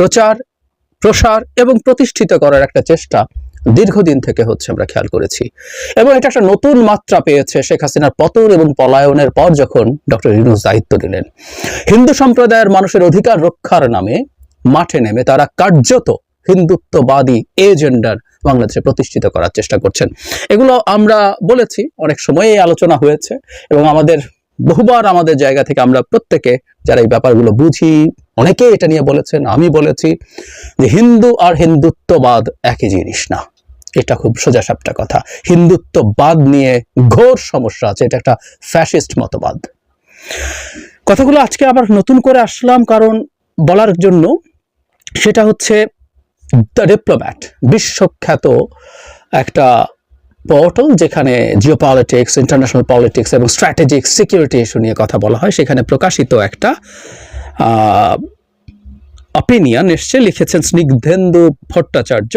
প্রচার, প্রসার এবং প্রতিষ্ঠিত করার একটা চেষ্টা দীর্ঘদিন থেকে হচ্ছে আমরা খেয়াল করেছি। এবং এটা একটা নতুন মাত্রা পেয়েছে শেখ হাসিনার পতন এবং পলায়নের পর যখন ডক্টর ইউনুস দায়িত্ব দিলেন। হিন্দু সম্প্রদায়ের মানুষের অধিকার রক্ষার নামে মাঠে নেমে তারা কার্যত হিন্দুত্ববাদী এজেন্ডার বাংলাদেশে প্রতিষ্ঠিত করার চেষ্টা করছেন। এগুলো আমরা বলেছি, অনেক সময় আলোচনা হয়েছে এবং আমাদের বহুবার আমাদের জায়গা থেকে আমরা প্রত্যেকে যারা এই ব্যাপারগুলো বুঝি অনেকে এটা নিয়ে বলেছেন, আমি বলেছি যে হিন্দু আর হিন্দুত্ববাদ একই জিনিস না। এটা খুব সোজাসাপটা কথা। হিন্দুত্ববাদ নিয়ে ঘোর সমস্যা আছে, এটা একটা ফ্যাসিস্ট মতবাদ। কথাগুলো আজকে আবার নতুন করে আসলাম কারণ বলার জন্য সেটা হচ্ছে দ্য ডিপ্লোম্যাট বিশ্বখ্যাত একটা পোর্টাল যেখানে জিও পলিটিক্স ইন্টারন্যাশনাল পলিটিক্স এবং স্ট্র্যাটেজিক সিকিউরিটি ইস্যু নিয়ে কথা বলা হয়, সেখানে প্রকাশিত একটা অপিনিয়ন এসছে, লিখেছেন স্নিগ্ধেন্দু ভট্টাচার্য।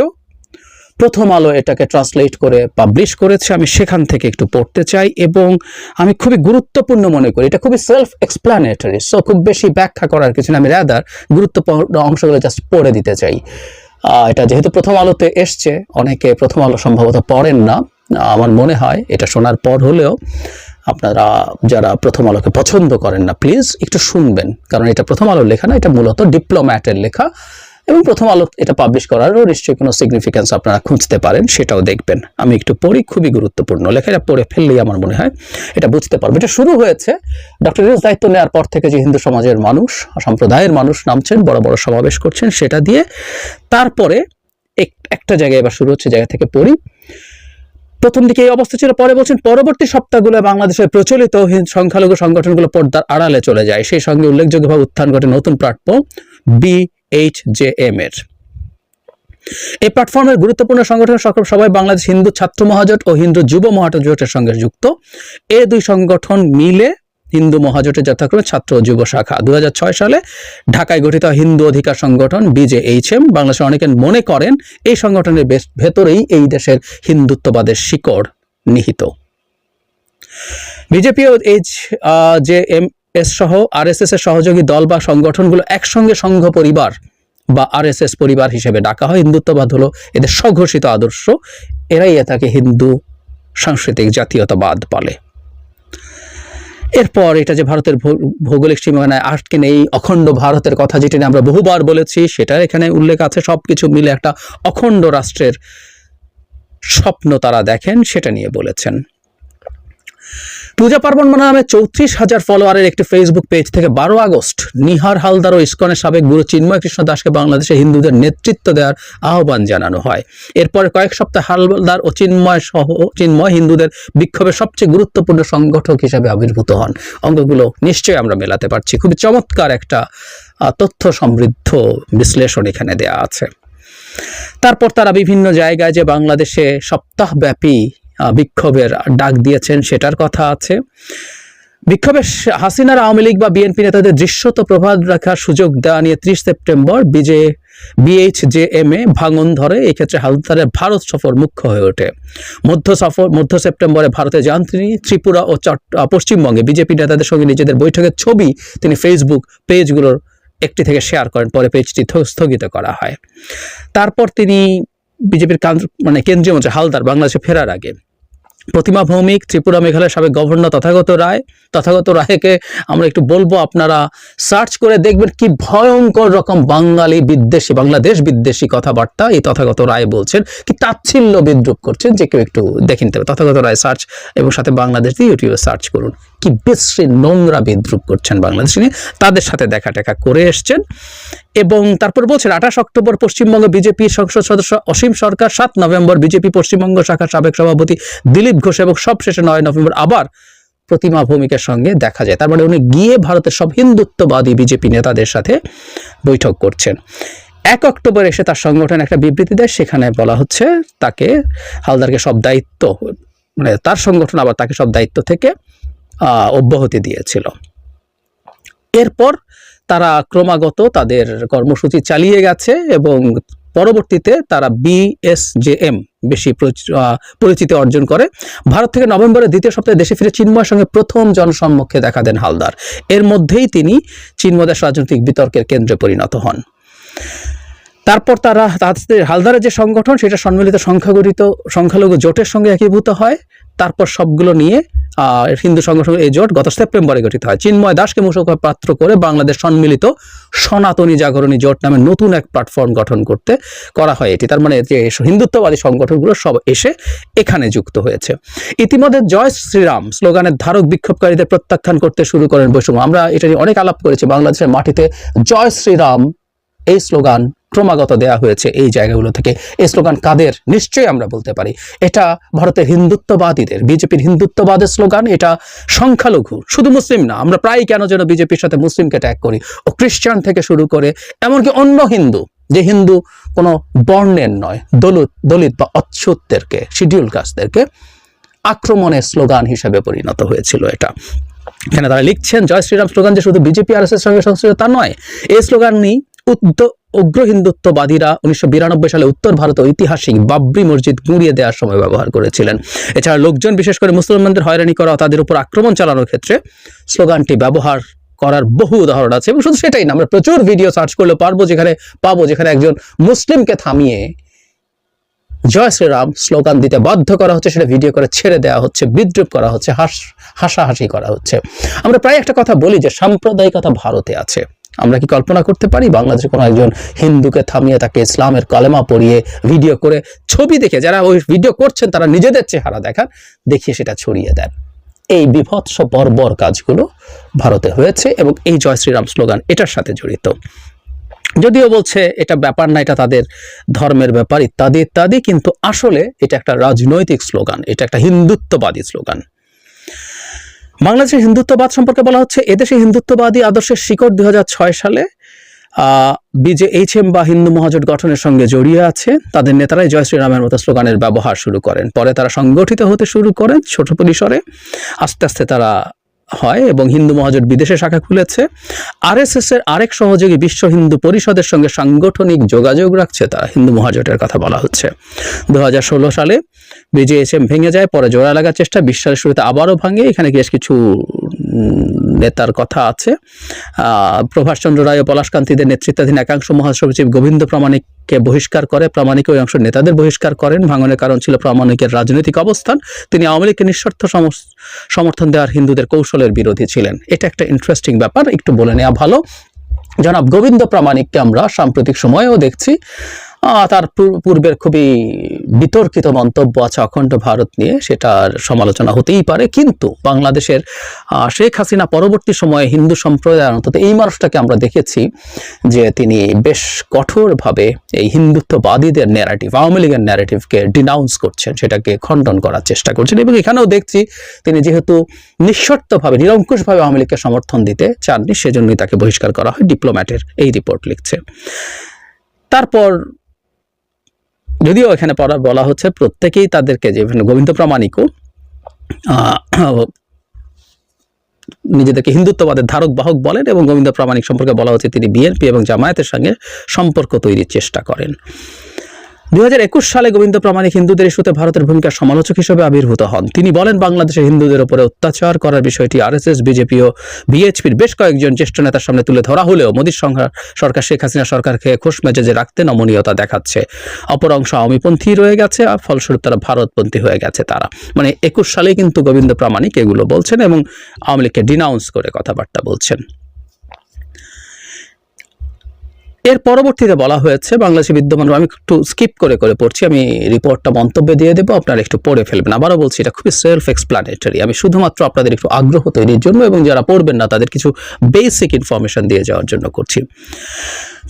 প্রথম আলো এটাকে ট্রান্সলেট করে পাবলিশ করেছে, আমি সেখান থেকে একটু পড়তে চাই এবং আমি খুবই গুরুত্বপূর্ণ মনে করি, এটা খুবই সেলফ এক্সপ্লানেটরি সো খুব বেশি ব্যাখ্যা করার কিছু না, আমি রাদার গুরুত্বপূর্ণ অংশগুলো জাস্ট পড়ে দিতে চাই। এটা যেহেতু প্রথম আলোতে এসছে, অনেকে প্রথম আলো সম্ভবত পড়েন না আমার মনে হয় এটা শোনার পর হলেও আপনারা যারা প্রথম আলোকে পছন্দ করেন না প্লিজ একটু শুনবেন। কারণ এটা প্রথম আলোর লেখা না, এটা মূলত ডিপ্লোম্যাটের লেখা। এবং প্রথম আলো এটা পাবলিশ করারও নিশ্চয়ই কোনো সিগনিফিকেন্স আপনারা খুঁজতে পারেন, সেটাও দেখবেন। আমি একটু পড়ি, খুবই গুরুত্বপূর্ণ লেখাটা পড়ে ফেললেই আমার মনে হয় এটা বুঝতে পারব। এটা শুরু হয়েছে ডক্টর ইউনুস দায়িত্ব নেওয়ার পর থেকে যে হিন্দু সমাজের মানুষ, সম্প্রদায়ের মানুষ নামছেন, বড় বড় সমাবেশ করছেন, সেটা দিয়ে তারপরে এক- একটা জায়গায় এবার শুরু হচ্ছে, জায়গা থেকে পড়ি। প্রথম দিকে এই অবস্থা ছিল, পরে বলছেন, পরবর্তী সপ্তাহগুলো বাংলাদেশের প্রচলিত সংখ্যালঘু সংগঠনগুলো পর্দার আড়ালে চলে যায়। সেই সঙ্গে উল্লেখযোগ্যভাবে উত্থান ঘটে নতুন প্ল্যাটফর্ম বিএইচজেএম এর। এই প্ল্যাটফর্মের গুরুত্বপূর্ণ সংগঠন সকল সবাই বাংলাদেশ হিন্দু ছাত্র মহাজোট ও হিন্দু যুব মহাজোটের সঙ্গে যুক্ত। এই দুই সংগঠন মিলে হিন্দু মহাজোটের যথাক্রমে ছাত্র যুব শাখা। দু হাজার ছয় সালে ঢাকায় গঠিত হিন্দু অধিকার সংগঠন বিজেএইচএম, বাংলাদেশের অনেকে মনে করেন এই সংগঠনের ভেতরেই এই দেশের হিন্দুত্ববাদের শিকড় নিহিত। বিজেপি ও এইচ যে এম এস সহ আরএসএস এর সহযোগী দল বা সংগঠনগুলো একসঙ্গে সংঘ পরিবার বা আরএসএস পরিবার হিসেবে ডাকা হয়। হিন্দুত্ববাদ হলো এদের স্বঘোষিত আদর্শ। এরাই এটাকে হিন্দু সাংস্কৃতিক জাতীয়তাবাদ বলে। এরপর এটা যে ভারতের ভৌগোলিক সীমানায় আটকে নেই, অখণ্ড ভারতের কথা যেটি নিয়ে আমরা বহুবার বলেছি সেটা এখানে উল্লেখ আছে সব কিছু মিলে একটা অখণ্ড রাষ্ট্রের স্বপ্ন তারা দেখেন, সেটা নিয়ে বলেছেন। পূজা পার্বণ নামে চৌত্রিশ হাজার ফলোয়ারের একটি ফেসবুক পেজ থেকে বারো আগস্ট নিহার হালদার ও ইস্কনের সাবেক গুরু চিন্ময় কৃষ্ণ দাসকে বাংলাদেশে হিন্দুদের নেতৃত্ব দেওয়ার আহ্বান জানানো হয়। এরপরে কয়েক সপ্তাহ হালদার ও চিন্ময় সহ চিন্ময় হিন্দুদের বিক্ষোভের সবচেয়ে গুরুত্বপূর্ণ সংগঠক হিসাবে আবির্ভূত হন। অঙ্গগুলো নিশ্চয়ই আমরা মেলাতে পারছি। খুবই চমৎকার একটা তথ্য সমৃদ্ধ বিশ্লেষণ এখানে দেয়া আছে। তারপর তারা বিভিন্ন জায়গায় যে বাংলাদেশে সপ্তাহব্যাপী বিক্ষোভের ডাক দিয়েছেন সেটার কথা আছে। বিক্ষোভে হাসিনার আওয়ামী লীগ বা বিএনপি নেতাদের দৃশ্যত প্রভাব রাখার সুযোগ দেওয়া নিয়ে ত্রিশ সেপ্টেম্বর বিজে বিএইচজেএম এ ভাঙন ধরে এই ক্ষেত্রে হালদারের ভারত সফর মুখ্য হয়ে ওঠে। মধ্য সফর মধ্য সেপ্টেম্বরে ভারতে যান তিনি ত্রিপুরা ও আহ, পশ্চিমবঙ্গে বিজেপি নেতাদের সঙ্গে নিজেদের বৈঠকের ছবি তিনি ফেসবুক পেজগুলোর একটি থেকে শেয়ার করেন পরে পেজটি স্থগিত করা হয়। তারপর তিনি বিজেপির মানে কেন্দ্রীয় মন্ত্রী হালদার বাংলাদেশে ফেরার আগে। প্রতিমা ভৌমিক, ত্রিপুরা মেঘালয়ের সাবেক গভর্নর তথাগত রায় তথাগত রায়কে আমরা একটু বলব আপনারা। সার্চ করে দেখবেন কি ভয়ঙ্কর রকম বাঙালি বিদ্বেষী, বাংলাদেশ বিদ্বেষী কথাবার্তা এই তথাগত রায় বলছেন। কি তাচ্ছিল্য বিদ্রুপ করছেন যে কেউ একটু দেখে নিতে তথাগত রায় সার্চ এবং সাথে বাংলাদেশ দিয়ে ইউটিউবে সার্চ করুন। কি বিশ্রী নোংরা বিদ্রুপ করছেন বাংলাদেশ নিয়ে। তাদের সাথে দেখা টেকা করে এসছেন এবং তারপর বলছেন, আঠাশ অক্টোবর পশ্চিমবঙ্গ বিজেপি সংসদ সদস্য অসীম সরকার, সাত নভেম্বর বিজেপি পশ্চিমবঙ্গ শাখার সাবেক সভাপতি দিলীপ ঘোষ এবং সবশেষে নয় নভেম্বর আবার প্রতিমা ভৌমিকের সঙ্গে দেখা যায়। তার মানে উনি গিয়ে ভারতের সব হিন্দুত্ববাদী বিজেপি নেতাদের সাথে বৈঠক করছেন। এক অক্টোবর এসে তার সংগঠন একটা বিবৃতি দেয়, সেখানে বলা হচ্ছে তাকে হালদারকে সব দায়িত্ব মানে তার সংগঠন আবার তাকে সব দায়িত্ব থেকে অব্যাহতি দিয়েছিল। এরপর তারা ক্রমাগত তাদের কর্মসূচি চালিয়ে গেছে এবং পরবর্তীতে তারা বিএসজেএম বেশি পরিচিতি অর্জন করে। ভারত থেকে নভেম্বরের দ্বিতীয় সপ্তাহে দেশে ফিরে চিন্ময়ের সঙ্গে প্রথম জনসম্মুখে দেখা দেন হালদার। এর মধ্যেই তিনি চিন্ময় দাস রাজনৈতিক বিতর্কের কেন্দ্রে পরিণত হন। তারপর তারা, তাদের হালদারের যে সংগঠন, সেটা সম্মিলিত সংখ্যাগরিত সংখ্যালঘু জোটের সঙ্গে একীভূত হয়। তারপর সবগুলো নিয়ে হিন্দু সংগঠন এই জোট গত সেপ্টেম্বরে গঠিত হয়। চিন্ময় দাসকে মুখপাত্র পাত্র করে বাংলাদেশ সম্মিলিত সনাতনী জাগরণী জোট নামে নতুন এক প্ল্যাটফর্ম গঠন করতে করা হয় এটি। তার মানে যে হিন্দুত্ববাদী সংগঠনগুলো সব এসে এখানে যুক্ত হয়েছে। ইতিমধ্যে জয় শ্রীরাম স্লোগানের ধারক বিক্ষোভকারীদের প্রত্যাখ্যান করতে শুরু করেন বৈষম্য। আমরা এটা নিয়ে অনেক আলাপ করেছি। বাংলাদেশের মাটিতে জয় শ্রীরাম এই স্লোগান ক্রমাগত দেয়া হয়েছে এই জায়গাগুলো থেকে। এই স্লোগান কাদের? নিশ্চয়ই আমরা বলতে পারি। এটা ভারতের হিন্দুত্ববাদীদের, বিজেপির হিন্দুত্ববাদের স্লোগান, এটা সংখ্যালঘু, শুধু মুসলিম না, আমরা প্রায় কেন যেন বিজেপির সাথে মুসলিমকে ট্যাগ করি? ও খ্রিস্টান থেকে শুরু করে, এমনকি অন্য হিন্দু, যে হিন্দু কোনো বর্ণের নয়, দলিত দলিত বা অচ্ছুতদেরকে শিডিউল কাস্টদেরকে আক্রমণের স্লোগান হিসেবে পরিণত হয়েছিল এটা। এখানে তারা লিখছেন, জয় শ্রীরাম, স্লোগান যে শুধু বিজেপি, আর এস এর সঙ্গে সংশ্লিষ্ট তা নয়, এই স্লোগানই উদ্য উগ্র হিন্দুত্ববাদীরা উনিশশো বিরানব্বই সালে উত্তর ভারতে ঐতিহাসিক বাবরি মসজিদ গুঁড়িয়ে দেওয়ার সময় ব্যবহার করেছিলেন। এছাড়া লোকজন, বিশেষ করে মুসলমানদের হয়রানি করা, তাদের উপর আক্রমণ চালানোর ক্ষেত্রে স্লোগানটি ব্যবহার করার বহু উদাহরণ আছে এবং শুধু সেটাই না, আমরা প্রচুর ভিডিও সার্চ করলে পারব যেখানে, পাবো যেখানে একজন মুসলিমকে থামিয়ে জয় শ্রীরাম স্লোগান দিতে বাধ্য করা হচ্ছে, সেটা ভিডিও করে ছেড়ে দেওয়া হচ্ছে, বিদ্রুপ করা হচ্ছে, হাস, হাসাহাসি করা হচ্ছে। আমরা প্রায় একটা কথা বলি যে সাম্প্রদায়িকতা ভারতে আছে। আমরা কি কল্পনা করতে পারি? বাংলাদেশে কোনো একজন হিন্দুকে থামিয়ে তাকে ইসলামের কলেমা পড়িয়ে ভিডিও করে ছবি দেখে, যারা ওই ভিডিও করছেন, তারা নিজেদের চেহারা দেখান, দেখিয়ে সেটা ছড়িয়ে দেন। এই বিভৎস বর্বর কাজগুলো ভারতে হয়েছে এবং এই জয় শ্রীরাম স্লোগান এটার সাথে জড়িত। যদিও বলছে এটা ব্যাপার না, এটা তাদের ধর্মের ব্যাপার, ইত্যাদি ইত্যাদি, কিন্তু আসলে এটা একটা রাজনৈতিক স্লোগান, এটা একটা হিন্দুত্ববাদী স্লোগান। বাংলাদেশের হিন্দুত্ববাদ সম্পর্কে বলা হচ্ছে, এদেশে হিন্দুত্ববাদী আদর্শের শিকড় দু হাজার ছয় সালে বিজেএইচএম বা হিন্দু মহাজোট গঠনের সঙ্গে জড়িয়ে আছে। তাদের নেতারাই জয় শ্রীরামের মতো স্লোগানের ব্যবহার শুরু করেন। পরে তারা সংগঠিত হতে শুরু করেন ছোট পরিসরে। আস্তে আস্তে তারা হয় এবং হিন্দু মহাজোট বিদেশে শাখা খুলেছে। আরএসএস এর আরেক সহযোগী বিশ্ব হিন্দু পরিষদের সঙ্গে সাংগঠনিক যোগাযোগ রাখছে তারা, হিন্দু মহাজোটের কথা বলা হচ্ছে। দু হাজার ষোলো সালে বিজেএসএম ভেঙে যায়, পরে জোড়া লাগার চেষ্টা বিশ্বের শুরুতে আবারও ভাঙে। এখানে বেশ কিছু নেতার কথা আছে। প্রভাষচন্দ্র রায় ও পলাশকান্তিদের নেতৃত্বাধীন একাংশ মহাসচিব গোবিন্দ প্রামাণিককে বহিষ্কার করে, প্রামাণিক ওই অংশ নেতাদের বহিষ্কার করেন। ভাঙনের কারণ ছিল প্রামাণিকের রাজনৈতিক অবস্থান। তিনি আওয়ামী লীগকে নিঃস্বার্থ সমর্থন দেওয়ার হিন্দুদের কৌশলের বিরোধী ছিলেন। এটা একটা ইন্টারেস্টিং ব্যাপার, একটু বলে নেওয়া ভালো। জনাব গোবিন্দ প্রামাণিককে আমরা সাম্প্রতিক সময়েও দেখছি। তার পূর- পূর্বের খুবই বিতর্কিত মন্তব্য আছে অখণ্ড ভারত নিয়ে, সেটার সমালোচনা হতেই পারে। কিন্তু বাংলাদেশের শেখ হাসিনা পরবর্তী সময়ে হিন্দু সম্প্রদায় অন্তত এই মানুষটাকে আমরা দেখেছি যে তিনি বেশ কঠোরভাবে এই হিন্দুত্ববাদীদের ন্যারেটিভ আওয়ামী লীগের ন্যারেটিভকে ডিনাউন্স করছেন, সেটাকে খণ্ডন করার চেষ্টা করছেন। এবং এখানেও দেখছি তিনি যেহেতু নিঃশর্তভাবে, নিরঙ্কুশভাবে আওয়ামী লীগকে সমর্থন দিতে চাননি, সেজন্যই তাকে বহিষ্কার করা হয়। ডিপ্লোম্যাটের এই রিপোর্ট লিখছে। তারপর যদিও এখানে বলা হচ্ছে প্রত্যেকেই তাদেরকে যে গোবিন্দ প্রামাণিকও নিজেদেরকে হিন্দুত্ববাদের ধারক, বাহক বলেন এবং গোবিন্দ প্রামাণিক সম্পর্কে বলা হচ্ছে তিনি বিএনপি এবং জামায়াতের সঙ্গে সম্পর্ক তৈরির চেষ্টা করেন। দুই হাজার একুশ সালে গোবিন্দ প্রামাণিক হিন্দুদের ইস্যুতে ভারতের ভূমিকার সমালোচক হিসেবে আবির্ভূত হন। তিনি বলেন বাংলাদেশের হিন্দুদের উপরে অত্যাচার করার বিষয়টি আরএসএস, বিজেপি ও বিএচপির বেশ কয়েকজন জ্যেষ্ঠ নেতার সামনে তুলে ধরা হলেও মোদীর সরকার শেখ হাসিনা সরকারকে খোশ মেজাজে রাখতে নমনীয়তা দেখাচ্ছে। অপর অংশ আওয়ামীপন্থী রয়ে গেছে, আর ফলস্বরূপ তারা ভারতপন্থী হয়ে গেছে তারা। মানে একুশ সালেই কিন্তু গোবিন্দ প্রামাণিক এগুলো বলছেন এবং আওয়ামী লীগকে ডিনাউন্স করে কথাবার্তা বলছেন। এর পরবর্তীতে বলা হয়েছে, বাংলাদেশে বিদ্যমান আমি একটু স্কিপ করে করে পড়ছি, আমি রিপোর্টটা মন্তব্য দিয়ে দেবো, আপনারা একটু পড়ে ফেলবেন। আবারও বলছি, এটা খুবই সেলফ এক্সপ্লানেটরি আমি শুধুমাত্র আপনাদের একটু আগ্রহ তৈরির জন্য এবং যারা পড়বেন না, তাদের কিছু বেসিক ইনফরমেশন দিয়ে যাওয়ার জন্য করছি।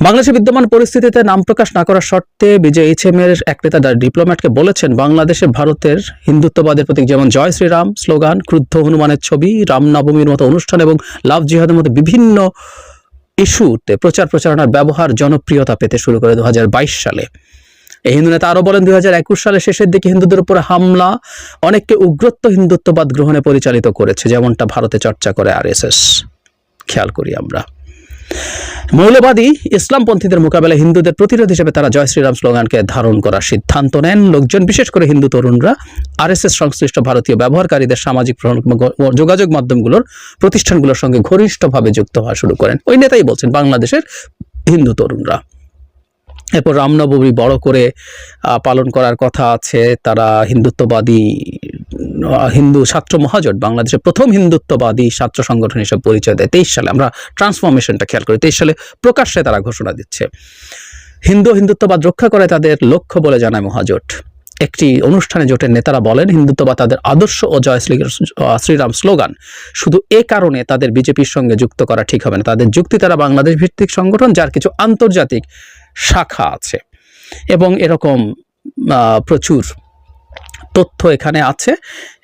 বাংলাদেশের বিদ্যমান পরিস্থিতিতে নাম প্রকাশ না করার শর্তে বিজেএইচএম এর এক নেতা ডিপ্লোম্যাটকে বলেছেন, বাংলাদেশে ভারতের হিন্দুত্ববাদের প্রতীক যেমন জয় শ্রীরাম, স্লোগান, ক্রুদ্ধ হনুমানের ছবি রামনবমীর মতো অনুষ্ঠান এবং লাভ জিহাদের মতো বিভিন্ন ইস্যুতে প্রচার প্রচারণার ব্যবহার জনপ্রিয়তা পেতে শুরু করে দুই হাজার বাইশ সালে। এই হিন্দু নেতা আরও বলেন দুই হাজার একুশ সালে শেষের দিকে হিন্দুদের উপরে হামলা অনেককে উগ্রত্ব হিন্দুত্ববাদ গ্রহণে পরিচালিত করেছে, যেমনটা ভারতে চর্চা করে আরএসএস। খেয়াল করি আমরা। মৌলবাদী ইসলামপন্থীদের মোকাবেলায় হিন্দুদের প্রতিরোধ হিসেবে তারা জয় শ্রীরাম স্লোগানকে ধারণ করার সিদ্ধান্ত নেন। লোকজন, বিশেষ করে হিন্দু তরুণরা, আরএসএস সংশ্লিষ্ট ভারতীয় ব্যবহারকারীদের সামাজিক যোগাযোগ মাধ্যমগুলোর প্রতিষ্ঠানগুলোর সঙ্গে ঘনিষ্ঠভাবে যুক্ত হওয়া শুরু করেন। ওই নেতাই বলছেন, বাংলাদেশের হিন্দু তরুণরা। এরপর রামনবমী বড় করে পালন করার কথা আছে। তারা হিন্দুত্ববাদী হিন্দু ছাত্র মহাজোট বাংলাদেশের প্রথম হিন্দুত্ববাদী ছাত্র সংগঠন হিসেবে পরিচয় দেয় তেইশ সালে। আমরা ট্রান্সফরমেশনটা খেয়াল করি। তেইশ সালে প্রকাশ্যে তারা ঘোষণা দিচ্ছে। হিন্দু হিন্দুত্ববাদ রক্ষা করে তাদের লক্ষ্য বলে জানায় মহাজোট। একটি অনুষ্ঠানে জোটের নেতারা বলেন, হিন্দুত্ববাদ তাদের আদর্শ ও জয় শ্রী শ্রীরাম স্লোগান। শুধু এ কারণে তাদের বিজেপির সঙ্গে যুক্ত করা ঠিক হবে না। তাদের যুক্তি তারা বাংলাদেশ ভিত্তিক সংগঠন, যার কিছু আন্তর্জাতিক শাখা আছে। এবং এরকম প্রচুর তথ্য এখানে আছে।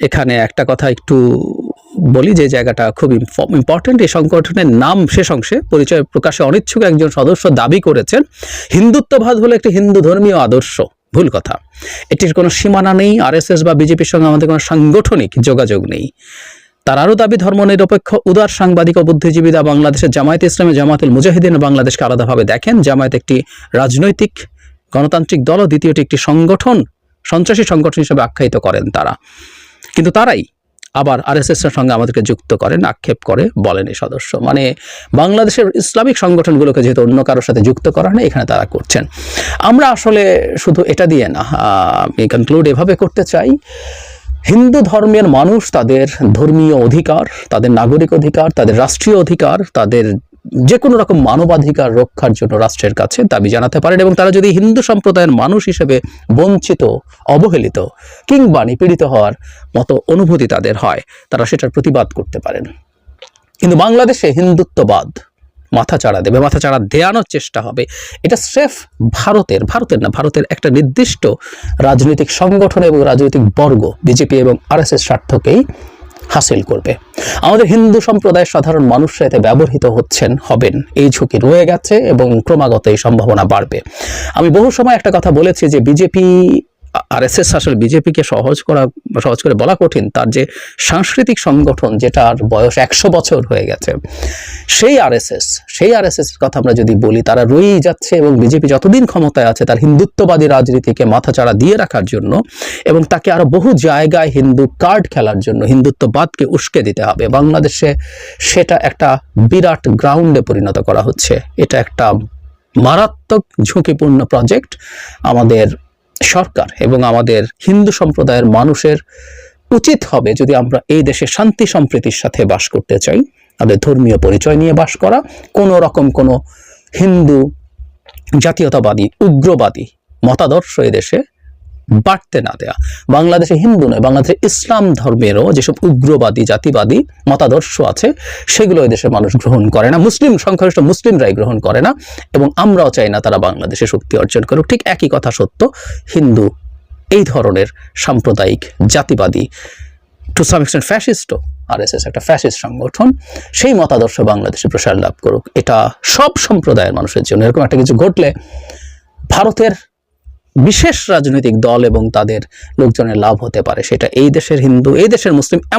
এখানে একটা কথা একটু বলি, যে জায়গাটা খুব ইম্পর্টেন্ট এই সংগঠনের নাম শেষ অংশে পরিচয় প্রকাশে অনিচ্ছুক একজন সদস্য দাবি করেছেন, হিন্দুত্ববাদ হলো একটি হিন্দু ধর্মীয় আদর্শ। ভুল কথা। এটির কোনো সীমানা নেই। আরএসএস বা বিজেপির সঙ্গে আমাদের কোনো সাংগঠনিক যোগাযোগ নেই। তার আরও দাবি, ধর্মনিরপেক্ষ, উদার, সাংবাদিক ও বুদ্ধিজীবীরা বাংলাদেশের জামায়াত ইসলামী জামাতুল মুজাহিদিন বাংলাদেশকে আলাদাভাবে দেখেন। জামায়াত একটি রাজনৈতিক, গণতান্ত্রিক দল দ্বিতীয়টি একটি সংগঠন। সন্ত্রাসী সংগঠন হিসেবে আখ্যায়িত করেন তারা। কিন্তু তারাই আবার আরএসএস এর সঙ্গে আমাদেরকে যুক্ত করেন, আক্ষেপ করে, বলেন এই সদস্য। মানে বাংলাদেশের ইসলামিক সংগঠনগুলোকে যেহেতু অন্য কারোর সাথে যুক্ত করা হয় এখানে তারা করছেন। আমরা আসলে শুধু এটা দিয়ে না আমি কনক্লুড এভাবে করতে চাই। হিন্দু ধর্মের মানুষ তাদের ধর্মীয় অধিকার, তাদের নাগরিক অধিকার, তাদের রাষ্ট্রীয় অধিকার, তাদের যে কোনো রকম মানবাধিকার রক্ষার জন্য রাষ্ট্রের কাছে দাবি জানাতে পারেন এবং তারা যদি হিন্দু সম্প্রদায়ের মানুষ হিসেবে বঞ্চিত, অবহেলিত কিংবা নিপীড়িত হওয়ার মতো অনুভূতি তাদের হয়, তারা সেটার প্রতিবাদ করতে পারেন। কিন্তু বাংলাদেশে হিন্দুত্ববাদ মাথা চাড়া দেবে, মাথা চাড়া দেয়ানোর চেষ্টা হবে। এটা স্রেফ ভারতের ভারতের না, ভারতের একটা নির্দিষ্ট রাজনৈতিক সংগঠন এবং রাজনৈতিক বর্গ, বিজেপি এবং আর এস আরএসএস স্বার্থকেই হাসিল করবে। আমাদের হিন্দু সম্প্রদায়ের সাধারণ মানুষরা এতে ব্যবহৃত হচ্ছেন, হবেন। এই ঝুঁকি রয়ে গেছে এবং ক্রমাগত এই সম্ভাবনা বাড়বে। আমি বহু সময় একটা কথা বলেছি যে বিজেপি আরএসএস আসলে বিজেপিকে সহজ করা, সহজ করে বলা কঠিন তার যে সাংস্কৃতিক সংগঠন যেটার বয়স একশো বছর হয়ে গেছে, সেই আরএসএস সেই আরএসএস কথা আমরা যদি বলি, তারা রয়েই যাচ্ছে এবং বিজেপি যতদিন ক্ষমতায় আছে তার হিন্দুত্ববাদী রাজনীতিকে মাথাচাড়া দিয়ে রাখার জন্য এবং তাকে আরও বহু জায়গায় হিন্দু কার্ড খেলার জন্য, হিন্দুত্ববাদকে উস্কে দিতে হবে। বাংলাদেশে সেটা একটা বিরাট গ্রাউন্ডে পরিণত করা হচ্ছে। এটা একটা মারাত্মক ঝুঁকিপূর্ণ প্রজেক্ট আমাদের সরকার এবং আমাদের হিন্দু সম্প্রদায়ের মানুষের উচিত হবে যদি আমরা এই দেশে শান্তি সম্প্রীতির সাথে বাস করতে চাই তাদের ধর্মীয় পরিচয় নিয়ে বাস করা, কোনো রকম কোনো হিন্দু জাতীয়তাবাদী, উগ্রবাদী মতাদর্শ দেশে বাড়তে না দেয়া। বাংলাদেশে হিন্দু নয়, বাংলাদেশে ইসলাম ধর্মেরও যেসব উগ্রবাদী, জাতিবাদী মতাদর্শ আছে, সেগুলো এই দেশের মানুষ গ্রহণ করে না। মুসলিম সংখ্যাগরিষ্ঠ মুসলিমরাই গ্রহণ করে না এবং আমরাও চাই না তারা বাংলাদেশে শক্তি অর্জন করুক। ঠিক একই কথা সত্য, হিন্দু এই ধরনের সাম্প্রদায়িক জাতিবাদী টু সাম এক্সটেন্ট ফ্যাসিস্টও আরএসএস একটা ফ্যাসিস্ট সংগঠন, সেই মতাদর্শ বাংলাদেশে প্রসার লাভ করুক। এটা সব সম্প্রদায়ের মানুষের জন্য। এরকম একটা কিছু ঘটলে ভারতের বিশেষ রাজনৈতিক দল এবং তাদের লোকজনের লাভ হতে পারে। সেটা এই দেশের হিন্দু, এই দেশের মুসলিম, এমন